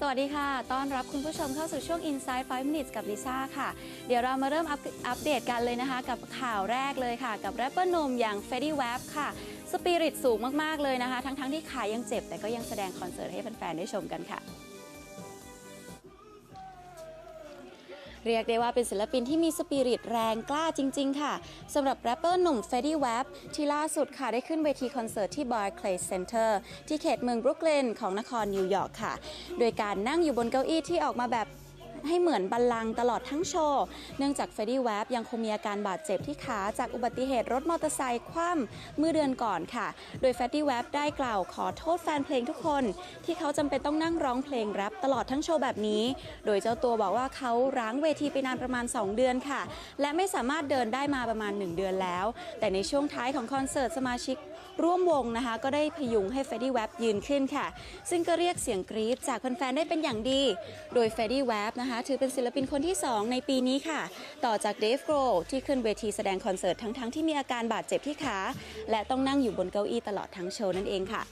สวัสดีค่ะ ต้อนรับคุณผู้ชมเข้าสู่ช่วง Inside 5 Minutes กับลิซ่าค่ะ เดี๋ยวเรามาเริ่มอัปเดตกันเลยนะคะ กับข่าวแรกเลยค่ะ กับแรปเปอร์หนุ่มอย่าง f e d d y w a p ค่ะ สปิริตสูงมาก ๆ เลยนะคะ ทั้งๆที่ขายังเจ็บ แต่ก็ยังแสดงคอนเสิร์ตให้แฟนๆ ได้ชมกันค่ะ เรียกได้ว่าเป็นศิลปินที่มีสปิริตแรงกล้าจริง ๆ ค่ะสำหรับแรปเปอร์หนุ่มเฟดดี้แวบที่ล่าสุดค่ะได้ขึ้นเวทีคอนเสิร์ตที่บาร์เคลย์เซ็นเตอร์ที่เขตเมืองบรุกลินของนครนิวยอร์กค่ะ โดยการนั่งอยู่บนเก้าอี้ที่ออกมาแบบ ให้เหมือนบัลลังก์ตลอดทั้งโชว์ เนื่องจากเฟดดี้แวบยังคงมีอาการบาดเจ็บที่ขาจากอุบัติเหตุรถมอเตอร์ไซค์คว่ำเมื่อเดือนก่อนค่ะ โดยเฟดดี้แวบได้กล่าวขอโทษแฟนเพลงทุกคน ที่เขาจำเป็นต้องนั่งร้องเพลงแรปตลอดทั้งโชว์แบบนี้ โดยเจ้าตัวบอกว่าเขาร้างเวทีไปนานประมาณ 2 เดือนค่ะ และไม่สามารถเดินได้มาประมาณ 1 เดือนแล้ว แต่ในช่วงท้ายของคอนเสิร์ตสมาชิกร่วมวงนะคะ ก็ได้พยุงให้เฟดดี้แวบยืนขึ้นค่ะ ซึ่งก็เรียกเสียงกรี๊ดจากแฟนๆได้เป็นอย่างดี โดยเฟดดี้แวบนะคะถือเป็นศิลปินคนที่ 2 ในปีนี้ค่ะ ต่อจากเดฟโกรที่ขึ้นเวทีแสดงคอนเสิร์ตทั้งๆที่มีอาการบาดเจ็บที่ขา และต้องนั่งอยู่บนเก้าอี้ตลอดทั้งโชว์นั่นเองค่ะ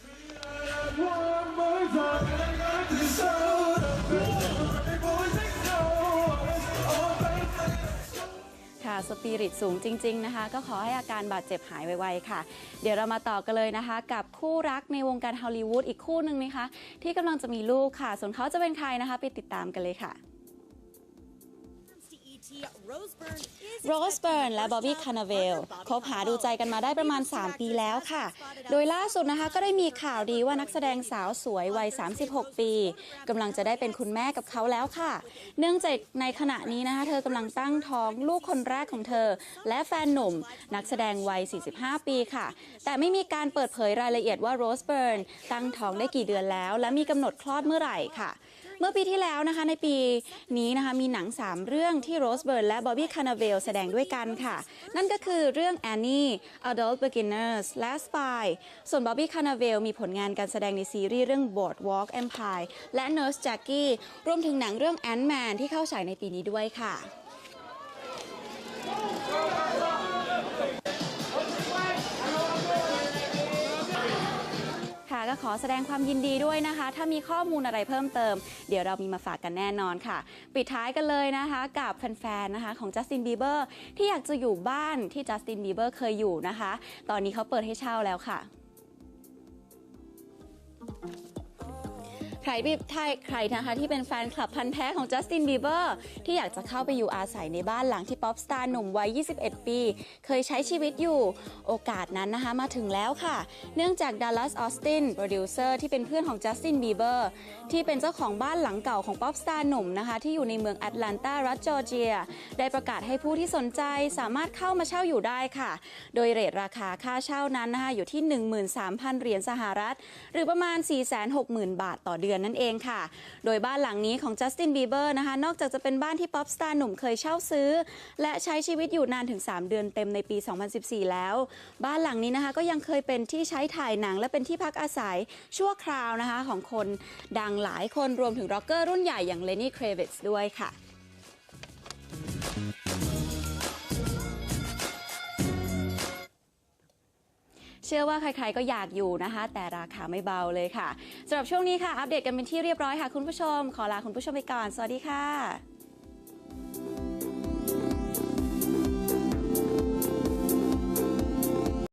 ค่ะสปิริตสูงจริง ๆนะคะ ก็ขอให้อาการบาดเจ็บหายไวๆค่ะ เดี๋ยวเรามาต่อกันเลยนะคะ กับคู่รักในวงการฮอลลีวูดอีกคู่หนึ่งนะคะ ที่กำลังจะมีลูกค่ะ ส่วนเขาจะเป็นใครนะคะ ไปติดตามกันเลยค่ะ โรสเบิร์นและบอบบี้คานาเวลคบหาดูใจกันมาได้ประมาณ 3 ปีแล้วค่ะ โดยล่าสุดนะคะก็ได้มีข่าวดีว่านักแสดงสาวสวยวัย 36 ปีกำลังจะได้เป็นคุณแม่กับเขาแล้วค่ะ เนื่องจากในขณะนี้นะคะเธอกำลังตั้งท้องลูกคนแรกของเธอ และแฟนหนุ่ม นักแสดงวัย 45 ปีค่ะ แต่ไม่มีการเปิดเผยรายละเอียดว่าโรสเบิร์นตั้งท้องได้กี่เดือนแล้ว และมีกำหนดคลอดเมื่อไหร่ค่ะเมื่อปีที่แล้วนะคะในปีนี้นะคะมีหนัง 3 เรื่องที่โรสเบิร์นและบอบบี้คานาเวลแสดงด้วยกันค่ะ นั่นก็คือเรื่อง Annie Adult Beginners และ Spy ส่วนบอบบี้คานาเวลมีผลงานการแสดงในซีรีส์เรื่อง Boardwalk Empire และ Nurse Jackie รวมถึงหนังเรื่อง Ant-Man ที่เข้าฉายในปีนี้ด้วยค่ะ ขอแสดงความยินดีด้วยนะคะ ถ้ามีข้อมูลอะไรเพิ่มเติม เดี๋ยวเรามีมาฝากกันแน่นอนค่ะ ปิดท้ายกันเลยนะคะ กับแฟนๆนะคะของจัสตินบีเบอร์ที่อยากจะอยู่บ้านที่จัสตินบีเบอร์เคยอยู่นะคะ ตอนนี้เขาเปิดให้เช่าแล้วค่ะ ใครที่ถ้าใครนะคะที่เป็นแฟนคลับพันธ์แท้ของจัสตินบีเบอร์ที่อยากจะเข้าไปอยู่อาศัยในบ้านหลังที่ป๊อปสตาร์หนุ่มวัย 21 ปี เคยใช้ชีวิตอยู่ โอกาสนั้นนะคะมาถึงแล้วค่ะ เนื่องจากดัลลัสออสตินโปรดิวเซอร์ที่เป็นเพื่อนของจัสตินบีเบอร์ที่เป็นเจ้าของบ้านหลังเก่าของป๊อปสตาร์หนุ่มนะคะที่อยู่ในเมืองแอตแลนตารัฐจอร์เจีย ได้ประกาศให้ผู้ที่สนใจสามารถเข้ามาเช่าอยู่ได้ค่ะ โดยเรทราคาค่าเช่านั้นนะคะอยู่ที่ 13,000 เหรียญสหรัฐ หรือประมาณ 460,000 บาทต่อเดือนนั่นเองค่ะ โดยบ้านหลังนี้ของจัสตินบีเบอร์นะคะนอกจากจะเป็นบ้านที่ป๊อปสตาร์หนุ่มเคยเช่าซื้อ และใช้ชีวิตอยู่นานถึง 3 เดือนเต็มในปี 2014 แล้ว บ้านหลังนี้นะคะก็ยังเคยเป็นที่ใช้ถ่ายหนัง และเป็นที่พักอาศัยชั่วคราวนะคะของคนดังหลายคนรวมถึงร็อกเกอร์รุ่นใหญ่อย่างเลนี่เครวิตส์ด้วยค่ะ เชื่อว่าใครๆก็อยากอยู่นะคะ แต่ราคาไม่เบาเลยค่ะสำหรับช่วงนี้ค่ะ อัปเดตกันเป็นที่เรียบร้อยค่ะ คุณผู้ชม ขอลาคุณผู้ชมไปก่อน สวัสดีค่ะ